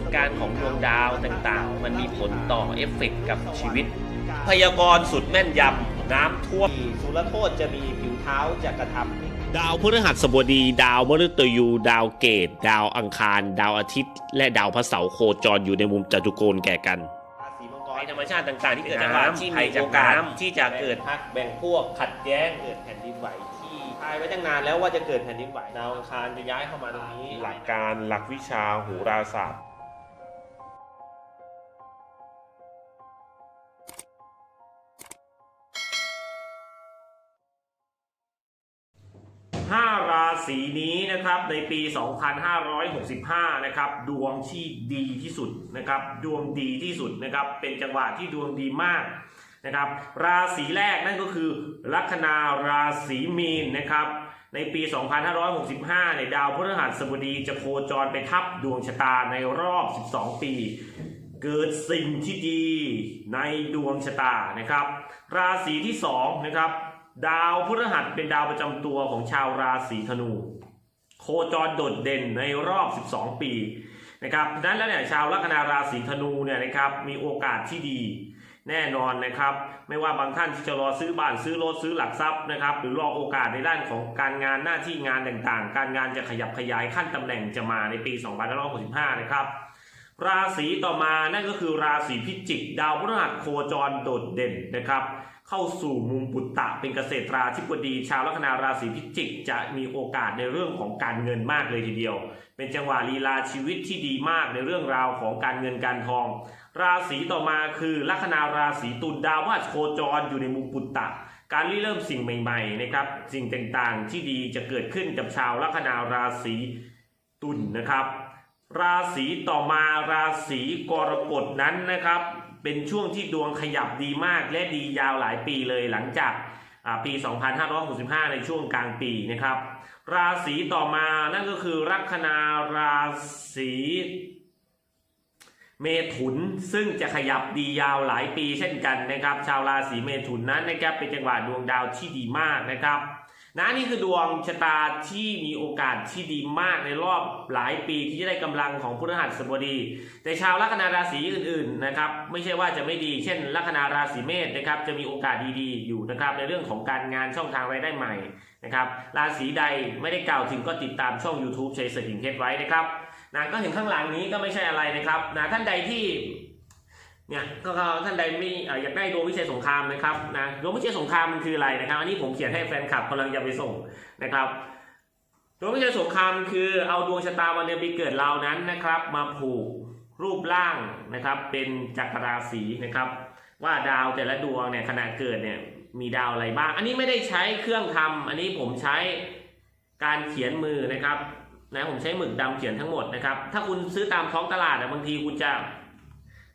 ลการของดวงดาวต่างๆ มันมีผลต่อเอฟเฟกต์กับชีวิต พยากรณ์สุดแม่นยำน้ำท่วมสุรโทษจะมีผิวเท้าจะกระทำดาวพฤหัสบดี ดาวมฤตยู ดาวเกต ดาวอังคาร ดาวอาทิตย์ และดาวพระเสาร์โคจรอยู่ในมุมจัตุโกณแก่กันราศีมังกรธรรมชาติต่างๆ ที่เกิดจากน้ำที่มีโอกาสที่จะเกิดพักแบ่งพวกขัดแย้งเกิดแผ่นดินไหวที่ทายไว้ตั้งนานแล้วว่าจะเกิดแผ่นดินไหวดาวอังคารจะย้ายเข้ามาตรงนี้ หลักการหลักวิชาโหราศาสตร์ ศีนี้นะครับในปี 2565 นะครับดวงที่ดีที่สุดนะครับดวงดีที่สุดนะครับเป็นจังหวะที่ดวงดีมากนะครับราศีแรกนั่นก็คือลัคนาราศีมีนนะครับในปี 2565 ในดาวพฤหัสบดีจะโคจรไปทับดวงชะตาในรอบ 12 ปี เกิดสิ่งที่ดีในดวงชะตานะครับ ราศีที่2นะครับ ดาวพฤหัสเป็นดาวประจำตัวของชาวราศีธนู โคจรโดดเด่นในรอบ 12 ปีนะครับดังนั้นแล้วเนี่ยชาวลัคนาราศีธนูเนี่ยนะครับมีโอกาสที่ดีแน่นอนนะครับ ไม่ว่าบางท่านที่จะรอซื้อบ้านซื้อรถซื้อหลักทรัพย์นะครับ หรือรอโอกาสในด้านของการงานหน้าที่งานต่างๆ การงานจะขยับขยายขั้นตำแหน่งจะมาในปี 2565 นะครับ ราศีต่อมานั่นก็คือราศีพิจิก ดาวพฤหัสโคจรโดดเด่นนะครับ เข้าสู่มุมปุตตะเป็นเกษตราธิบดี ชาวลัคนาราศีพิจิก จะมีโอกาสในเรื่องของการเงินมากเลยทีเดียว เป็นจังหวะลีลาชีวิตที่ดีมากในเรื่องราวของการเงินการทอง ราศีต่อมาคือ ลัคนาราศีตุลดาวพฤหัสโคจรอยู่ในมุมปุตตะการริเริ่มสิ่งใหม่ๆนะครับสิ่งต่างๆที่ดีจะเกิดขึ้นกับชาวลัคนาราศีตุลนะครับ ราศีต่อมาราศีกรกฎนั้นนะครับ เป็นช่วงที่ดวงขยับดีมากและดียาวหลายปีเลยหลังจากปี 2565 ในช่วงกลางปีนะครับ ราศีต่อมานั่นก็คือลัคนาราศีเมถุนซึ่งจะขยับดียาวหลายปีเช่นกันนะครับ ชาวราศีเมถุนนั้นนะครับเป็นจังหวะดวงดาวที่ดีมากนะครับ นะนี่คือดวงชะตาที่มีโอกาสที่ดีมากในรอบหลายปีที่จะได้กำลังของพฤหัสบดี แต่ชาวลัคนาราศีอื่นๆนะครับไม่ใช่ว่าจะไม่ดี เช่น ลัคนาราศีเมษนะครับจะมีโอกาสดีๆ อยู่นะครับในเรื่องของการงานช่องทางรายได้ใหม่นะครับราศีใดไม่ได้กล่าวถึงก็ติดตามช่อง YouTube ชัยสถิงเพชรไว้นะครับนะก็เห็นข้างหลังนี้ก็ไม่ใช่อะไรนะครับนะท่านใดที่ เนี่ยก็ก็ท่านใดไม่อยากได้ดวงวิเศษสงครามนะครับนะดวงวิเศษสงครามมันคืออะไรนะครับ อันนี้ผมเขียนให้แฟนคลับกำลังจะไปส่งนะครับดวงวิเศษสงครามคือเอาดวงชะตาวันเดือนปีเกิดเรานั้นนะครับ มาผูกรูปร่างนะครับเป็นจักรราศีนะครับ ว่าดาวแต่ละดวงเนี่ยขณะเกิดเนี่ยมีดาวอะไรบ้าง อันนี้ไม่ได้ใช้เครื่องทำอันนี้ผมใช้การเขียนมือนะครับนะผมใช้หมึกดำเขียนทั้งหมดนะครับ ถ้าคุณซื้อตามท้องตลาดอะบางทีคุณจะ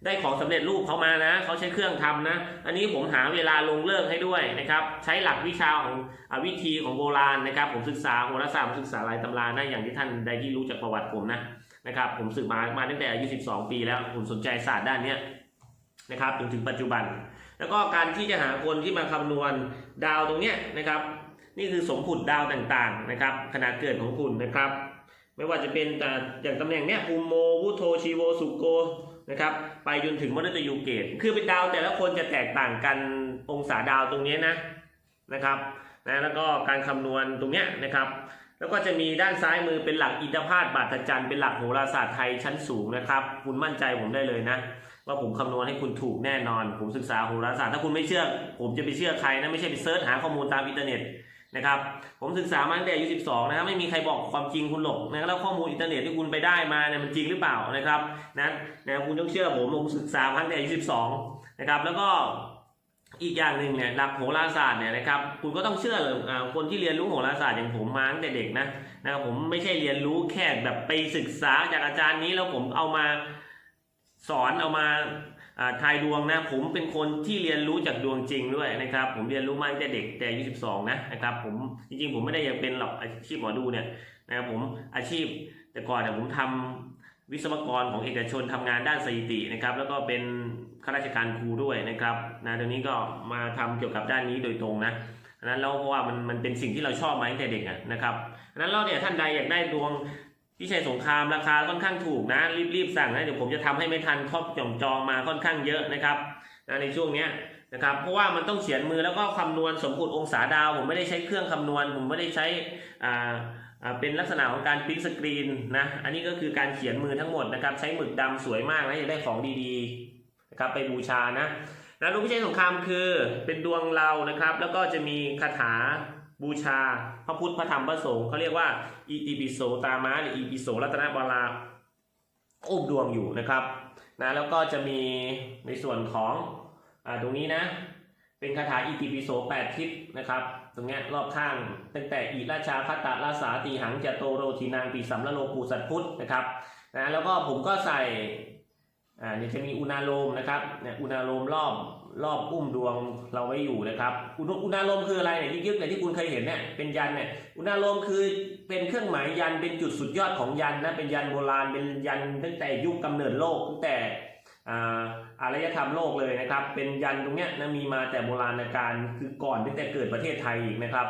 ได้ของสำเร็จรูปเขามานะเขาใช้เครื่องทำนะ อันนี้ผมหาเวลาลงเลิกให้ด้วยนะครับ ใช้หลักวิชาของอวิธีของโบราณนะครับ ผมศึกษาโหราศาสตร์ผมศึกษาลายตำรานะอย่างที่ท่านใดที่รู้จากประวัติผมนะนะครับ ผมศึกมามาตั้งแต่อายุ12 ปีแล้วผมสนใจศาสตร์ด้านนี้นะครับจนถึงปัจจุบัน แล้วก็การที่จะหาคนที่มาคำนวณดาวตรงเนี้ยนะครับ นี่คือสมผุดดาวต่างๆนะครับขนาดเกิดของคุณนะครับ ไม่ว่าจะเป็นแต่อย่างตำแหน่งเนี้ยภูมิโมวุโทชีโวสุโก นะครับไปจนถึงมฤตยูเกตคือเป็นดาวแต่ละคนจะแตกต่างกันองศาดาวตรงนี้นะนะครับนะแล้วก็การคำนวณตรงเนี้ยนะครับ แล้วก็จะมีด้านซ้ายมือเป็นหลักอินทพาตบาทจันทร์เป็นหลักโหราศาสตร์ไทยชั้นสูงนะครับ คุณมั่นใจผมได้เลยนะ ว่าผมคำนวณให้คุณถูกแน่นอน ผมศึกษาโหราศาสตร์ถ้าคุณไม่เชื่อ ผมจะไปเชื่อใครนะไม่ใช่ไปเซิร์ชหาข้อมูลตามอินเทอร์เน็ต นะครับ ผมศึกษามาตั้งแต่อายุ 12 นะครับไม่มีใครบอกความจริงคุณหรอกนะแล้วข้อมูลอินเทอร์เน็ตที่คุณไปได้มาเนี่ยมันจริงหรือเปล่านะครับนะนะคุณต้องเชื่อผมผมศึกษามาตั้งแต่อายุ 12 นะครับ แล้วก็อีกอย่างหนึ่งเนี่ยหลักโหราศาสตร์เนี่ยนะครับคุณก็ต้องเชื่อเลยคนที่เรียนรู้โหราศาสตร์อย่างผมมาตั้งแต่เด็กนะนะครับผมไม่ใช่เรียนรู้แค่แบบไปศึกษาจากอาจารย์นี้แล้วผมเอามาสอนเอามา ทายดวงนะผมเป็นคนที่เรียนรู้จากดวงจริงด้วยนะครับ ผมเรียนรู้มาตั้งแต่เด็กแต่อายุ12นะนะครับผมจริงๆ ผมไม่ได้อยากเป็นหรอกอาชีพหมอดูเนี่ยนะครับผมอาชีพแต่ก่อนเนี่ยผมทำวิศวกรของเอกชนทำงานด้านสถิตินะครับแล้วก็เป็นข้าราชการครูด้วยนะครับนะเดี๋ยวนี้ก็มาทำเกี่ยวกับด้านนี้โดยตรงนะนั้นแล้วเพราะว่ามันมันเป็นสิ่งที่เราชอบมาตั้งแต่เด็กอะนะครับนั้นเราเนี่ยท่านใดอยากได้ดวง พี่ชัยสงครามราคาค่อนข้างถูกนะ รีบๆสั่งนะเดี๋ยวผมจะทำให้ไม่ทันครอบจองจองมาค่อนข้างเยอะนะครับนะในช่วงเนี้ยนะครับเพราะว่ามันต้องเขียนมือแล้วก็คำนวณสมมติองศาดาว ผมไม่ได้ใช้เครื่องคำนวณ ผมไม่ได้ใช้อ่าอ่าเป็นลักษณะของการพิมพ์สกรีนนะอันนี้ก็คือการเขียนมือทั้งหมดนะครับ ใช้หมึกดำสวยมากนะจะได้ของดีๆนะครับไปบูชานะนะหลวงพี่ชัยสงครามคือเป็นดวงเรานะครับ แล้วก็จะมีคาถา บูชาพระพุทธพระธรรมพระสงฆ์เขาเรียกว่าอิติปิโสตามาหรืออิปิโสรัตนบาลาอุ้มดวงอยู่นะครับนะแล้วก็จะมีในส่วนของอ่าตรงนี้นะเป็นคาถาอิติปิโสแปดทิศนะครับตรงเนี้ยรอบข้างตั้งแต่อิราชาคัตตะลาสาตีหังจโตโรทีนางปีสัมละโลปูสัตพุทธนะครับนะแล้วก็ผมก็ใส่อ่าเนี่ยจะมีอุณาโลมนะครับเนี่ยอุณาโลมรอบ รอบอุ้มดวงเราไว้อยู่นะครับอุณอุณาโลมคืออะไรเนี่ยยึกๆเนี่ยที่คุณเคยเห็นเนี่ยเป็นยันเนี่ยอุณาโลมคือเป็นเครื่องหมายยันเป็นจุดสุดยอดของยันนะเป็นยันโบราณเป็นยันตั้งแต่ยุคกำเนิดโลกตั้งแต่อาอารยธรรมโลกเลยนะครับ เป็นยันตรงเนี้ยนะมีมาแต่โบราณกาลคือก่อนตั้งแต่เกิดประเทศไทยอีกนะครับ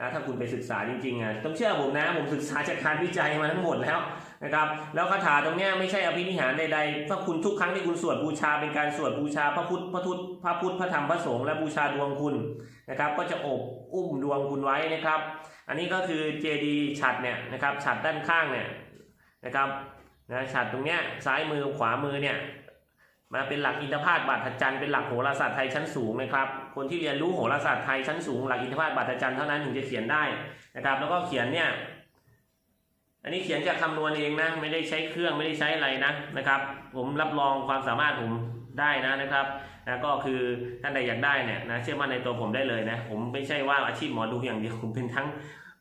นะถ้าคุณไปศึกษาจริงๆอะต้องเชื่อผมนะผมศึกษาจากการวิจัยมาทั้งหมดแล้ว นะครับแล้วคาถาตรงนี้ไม่ใช่อภินิหารใดๆถ้าคุณทุกครั้งที่คุณสวดบูชาเป็นการสวดบูชาพระพุทธพระทุตพระพุทธพระธรรมพระสงฆ์และบูชาดวงคุณนะครับ ก็จะอบอุ้มดวงคุณไว้นะครับ อันนี้ก็คือเจดีฉัดเนี่ยนะครับฉัดด้านข้างเนี่ยนะครับนะฉัดตรงเนี้ยซ้ายมือขวามือเนี่ยมาเป็นหลักอินทพาตบาทจันทร์เป็นหลักโหราศาสตร์ไทยชั้นสูงนะครับ คนที่เรียนรู้โหราศาสตร์ไทยชั้นสูง หลักอินทพาตบาทจันทร์เท่านั้นถึงจะเขียนได้นะครับ แล้วก็เขียนเนี่ย อันนี้เขียนจากคำนวณเองนะ ไม่ได้ใช้เครื่องไม่ได้ใช้อะไรนะนะครับ ผมรับรองความสามารถผมได้นะนะครับนะก็คือท่านใดอยากได้เนี่ยนะเชื่อมั่นในตัวผมได้เลยนะ ผมไม่ใช่ว่าอาชีพหมอดูอย่างเดียวผมเป็นทั้ง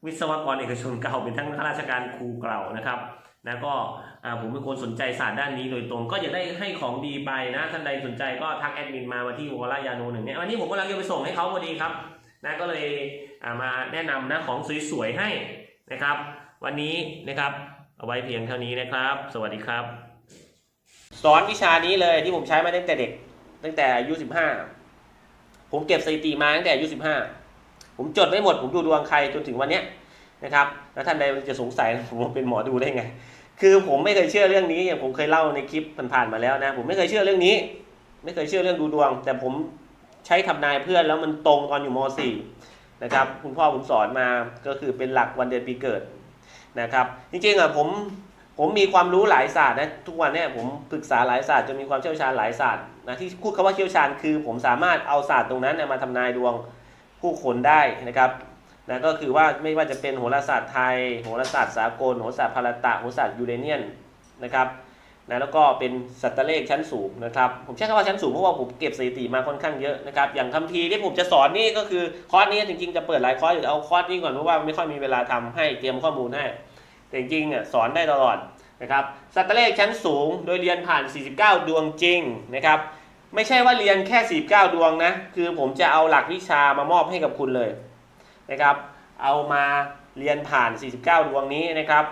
วิศวกรเอกชนเก่าเป็นทั้งข้าราชการครูเก่านะครับนะก็ผมเป็นคนสนใจศาสตร์ด้านนี้โดยตรงก็จะได้ให้ของดีไปนะท่านใดสนใจก็ทักแอดมินมามาที่วอลายาโนหนึ่งเนี่ยวันนี้ผมกำลังจะไปส่งให้เขาพอดีครับนะก็เลยมาแนะนำนะของสวยๆให้นะครับ วันนี้นะครับ เอาไว้เพียงเท่านี้นะครับ สวัสดีครับ สอนวิชานี้เลยที่ผมใช้มาตั้งแต่เด็ก ตั้งแต่อายุสิบห้าผมเก็บสถิติมาตั้งแต่อายุสิบห้าผมจดไม่หมด ผมดูดวงใครจนถึงวันเนี้ยนะครับ แล้วท่านใดจะสงสัยผมเป็นหมอดูได้ไง คือผมไม่เคยเชื่อเรื่องนี้อย่างผมเคยเล่าในคลิปผ่านๆมาแล้วนะ ผมไม่เคยเชื่อเรื่องนี้ ไม่เคยเชื่อเรื่องดูดวง แต่ผมใช้ทำนายเพื่อนแล้วมันตรงตอนอยู่ม .4 นะครับ คุณพ่อผมสอนมาก็คือเป็นหลักวันเดือนปีเกิด นะครับ จริงๆอะผมผมมีความรู้หลายศาสตร์นะทุกวันเนี่ยผมปรึกษาหลายศาสตร์จนมีความเชี่ยวชาญหลายศาสตร์นะที่พูดคำว่าเชี่ยวชาญคือ ผมสามารถเอาศาสตร์ตรงนั้นมาทำนายดวงผู้คนได้นะครับนะก็คือว่าไม่ว่าจะเป็นโหราศาสตร์ไทยโหราศาสตร์สากลโหราศาสตร์พาราตะโหราศาสตร์ยูเรเนียนนะครับนะแล้วก็เป็นสัตว์เลขชั้นสูงนะครับผมใช้คำว่าชั้นสูงเพราะว่าผมเก็บสถิติมาค่อนข้างเยอะนะครับอย่างคัมภีร์ที่ผมจะสอนนี่ก็คือคอร์สนี้จริงๆจะเปิดหลายคอร์สอยู่เอาคอร์สนี้ก่อนเพราะว่าไม่ค่อยมีเวลาทำให้เตรียมข้อมูลให้ แต่จริงๆเนี่ยสอนได้ตลอดนะครับสัตว์เลขชั้นสูง โดยเรียนผ่าน 49 ดวงจริงนะครับไม่ใช่ว่าเรียนแค่ 49 ดวงนะ คือผมจะเอาหลักวิชามามอบให้กับคุณเลยนะครับ เอามาเรียนผ่าน 49 ดวงนี้นะครับ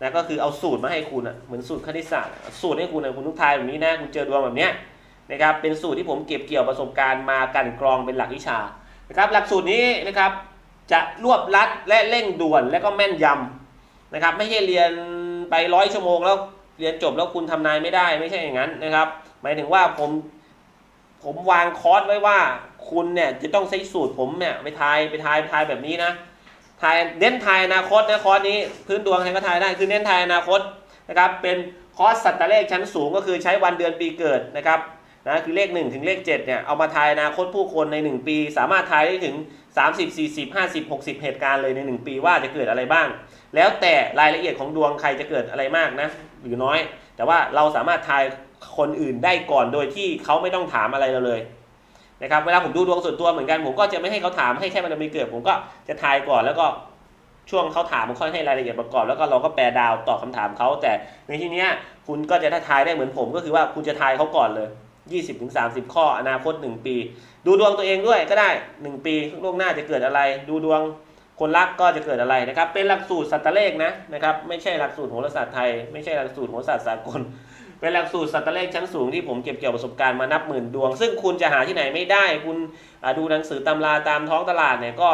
นะก็คือเอาสูตรมาให้คุณอะเหมือนสูตรคณิตศาสตร์สูตรให้คุณอะคุณทุกทายแบบนี้นะคุณเจอดวงแบบเนี้ยนะครับเป็นสูตรที่ผมเก็บเกี่ยวประสบการณ์มากันกรองเป็นหลักวิชานะครับหลักสูตรนี้นะครับจะรวบรัดและเร่งด่วนและก็แม่นยำ นะครับ ไม่ใช่เรียนไปร้อยชั่วโมงแล้วเรียนจบแล้วคุณทำนายไม่ได้ไม่ใช่อย่างนั้นนะครับ หมายถึงว่าผมผมวางคอร์สไว้ว่าคุณเนี่ยจะต้องใช้สูตรผมเนี่ยไปทายไปทายไปทายแบบนี้นะทายเน้นทายอนาคตนะคอร์สนี้พื้นดวงใครก็ทายได้คือเน้นทายอนาคตนะครับเป็นคอร์สสัตว์เลขชั้นสูงก็คือใช้วันเดือนปีเกิดนะครับนะคือเลข 1 ถึงเลข7เนี่ยเอามาทายอนาคตผู้คนใน 1 ปี สามารถทายได้ถึง 30 40 50 60 เหตุการณ์เลยใน 1 ปีว่าจะเกิดอะไรบ้าง แล้วแต่รายละเอียดของดวงใครจะเกิดอะไรมากนะ หรือน้อย แต่ว่าเราสามารถทายคนอื่นได้ก่อนโดยที่เขาไม่ต้องถามอะไรเราเลยนะครับเวลาผมดูดวงส่วนตัวเหมือนกันผมก็จะไม่ให้เขาถามให้แค่มันมีเกิด ผมก็จะทายก่อนแล้วก็ช่วงเขาถามผมค่อยให้รายละเอียดประกอบแล้วก็เราก็แปลดาวตอบคำถามเขาแต่ในที่นี้คุณก็จะถ้าทายได้เหมือนผมก็คือว่าคุณจะทายเขาก่อนเลย 20-30 ข้ออนาคต 1 ปี ดูดวงตัวเองด้วยก็ได้ 1 ปีล่วงหน้าจะเกิดอะไร ดูดวงคนรักก็จะเกิดอะไรนะครับ เป็นหลักสูตรสัตว์เลขนะนะครับ ไม่ใช่หลักสูตรโหราศาสตร์ไทย ไม่ใช่หลักสูตรโหราศาสตร์สากล เป็นหลักสูตรสัตว์เลขชั้นสูงที่ผมเก็บเกี่ยวประสบการณ์มานับหมื่นดวง ซึ่งคุณจะหาที่ไหนไม่ได้ คุณดูหนังสือตำราตามท้องตลาดเนี่ยก็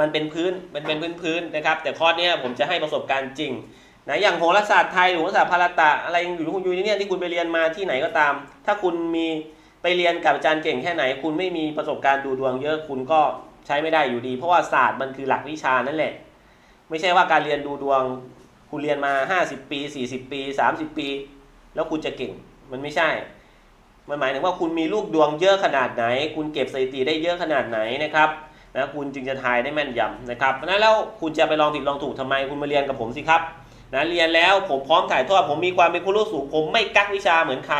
มันเป็นพื้น มันเป็นพื้นพื้นๆนะครับ แต่คอร์สเนี้ยผมจะให้ประสบการณ์จริง นะอย่างโหราศาสตร์ไทยหรือโหราศาสตร์พาราตะอะไรอยู่คุณยูเนี่ยที่คุณไปเรียนมาที่ไหนก็ตาม ถ้าคุณมีไปเรียนกับอาจารย์เก่งแค่ไหน คุณไม่มีประสบการณ์ดูดวงเยอะคุณก็ใช้ไม่ได้อยู่ดี เพราะว่าศาสตร์มันคือหลักวิชานั่นแหละ ไม่ใช่ว่าการเรียนดูดวง คุณเรียนมา 50 ปี 40 ปี 30 ปี แล้วคุณจะเก่งมันไม่ใช่ มันหมายถึงว่าคุณมีลูกดวงเยอะขนาดไหน คุณเก็บสถิติได้เยอะขนาดไหนนะครับนะคุณจึงจะทายได้แม่นยำนะครับเพราะฉะนั้นแล้วคุณจะไปลองผิดลองถูกทำไมคุณมาเรียนกับผมสิครับ นะเรียนแล้วผมพร้อมถ่ายทอด ผมมีความเป็นคุณรู้สูง ผมไม่กักวิชาเหมือนใคร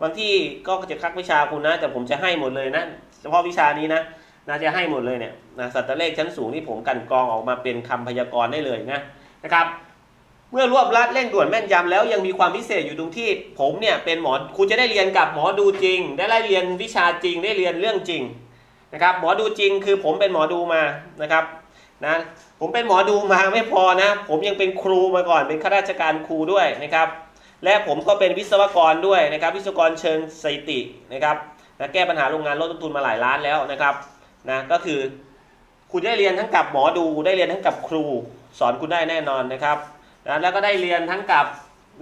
บางที่ก็จะกักวิชาคุณนะ แต่ผมจะให้หมดเลยนะเฉพาะวิชานี้นะนะจะให้หมดเลยเนี่ยนะสัตว์เลขชั้นสูงที่ผมกันกรองออกมาเป็นคำพยากรณ์ได้เลยนะนะครับ เมื่อรวบรัดเร่งด่วนแม่นยำแล้วยังมีความพิเศษอยู่ตรงที่ ผมเนี่ยเป็นหมอคุณจะได้เรียนกับหมอดูจริง ได้ไล่เรียนวิชาจริงได้เรียนเรื่องจริงนะครับหมอดูจริงคือผมเป็นหมอดูมานะครับ นะผมเป็นหมอดูมาไม่พอนะ ผมยังเป็นครูมาก่อนเป็นข้าราชการครูด้วยนะครับ และผมก็เป็นวิศวกรด้วยนะครับ วิศวกรเชิงสถิตินะครับนะแก้ปัญหาโรงงานลดต้นทุนมาหลายล้านแล้วนะครับนะก็คือ คุณได้เรียนทั้งกับหมอดูได้เรียนทั้งกับครู สอนคุณได้แน่นอนนะครับนะแล้วก็ได้เรียนทั้งกับ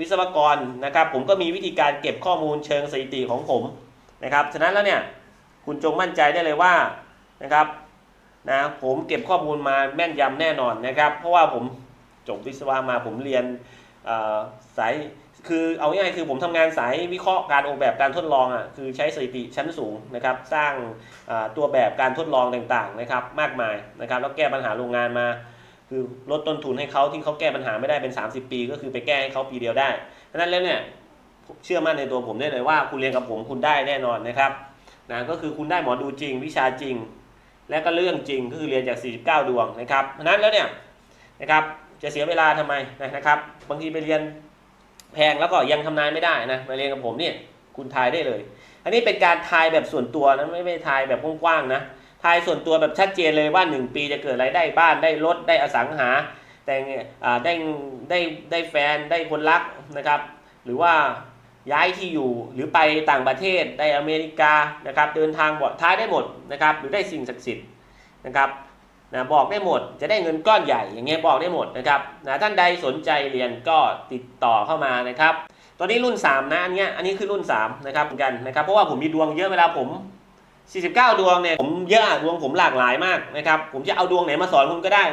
วิศวกรนะครับ ผมก็มีวิธีการเก็บข้อมูลเชิงสถิติของผมนะครับฉะนั้นแล้วเนี่ยคุณจงมั่นใจได้เลยว่านะครับ นะผมเก็บข้อมูลมาแม่นยำแน่นอนนะครับ เพราะว่าผมจบวิศวะมาผมเรียนสายคือเอาง่ายๆคือผมทำงานสายวิเคราะห์การออกแบบการทดลองอะคือใช้สถิติชั้นสูงนะครับ สร้างตัวแบบการทดลองต่างๆนะครับ มากมายนะครับ แล้วแก้ปัญหาโรงงานมา คือลดต้นทุนให้เขาที่เขาแก้ปัญหาไม่ได้เป็น 30 ปี ก็คือไปแก้ให้เขาปีเดียวได้เพราะนั้นแล้วเนี่ยเชื่อมั่นในตัวผมได้เลยว่าคุณเรียนกับผมคุณได้แน่นอนนะครับนะก็คือคุณได้หมอดูจริง วิชาจริง และก็เรื่องจริงก็คือเรียนจาก 49 ดวงนะครับเพราะนั้นแล้วเนี่ยนะครับจะเสียเวลาทำไมนะครับ บางทีไปเรียนแพงแล้วก็ยังทำนายไม่ได้นะมาเรียนกับผมเนี่ยคุณทายได้เลย อันนี้เป็นการทายแบบส่วนตัวนะไม่ไม่ทายแบบกว้างๆนะทายส่วนตัวแบบชัดเจนเลยว่า 1 ปีจะเกิดอะไรได้บ้านได้รถได้อสังหา แต่งได้ได้ได้แฟนได้คนรักนะครับ หรือว่า ย้ายที่อยู่หรือไปต่างประเทศได้อเมริกานะครับเดินทางบอดท้ายได้หมดนะครับหรือได้สิ่งศักดิ์สิทธิ์นะครับนะบอกได้หมดจะได้เงินก้อนใหญ่อย่างเงี้ยบอกได้หมดนะครับนะท่านใดสนใจเรียนก็ติดต่อเข้ามานะครับตอนนี้รุ่น 3 นะอันเนี้ยอันนี้คือรุ่น 3 นะครับเหมือนกันนะครับเพราะว่าผมมีดวงเยอะเวลาผม 49 ดวงเนี่ยผมเยอะดวงผมหลากหลายมากนะครับผมจะเอาดวงไหนมาสอนคุณก็ได้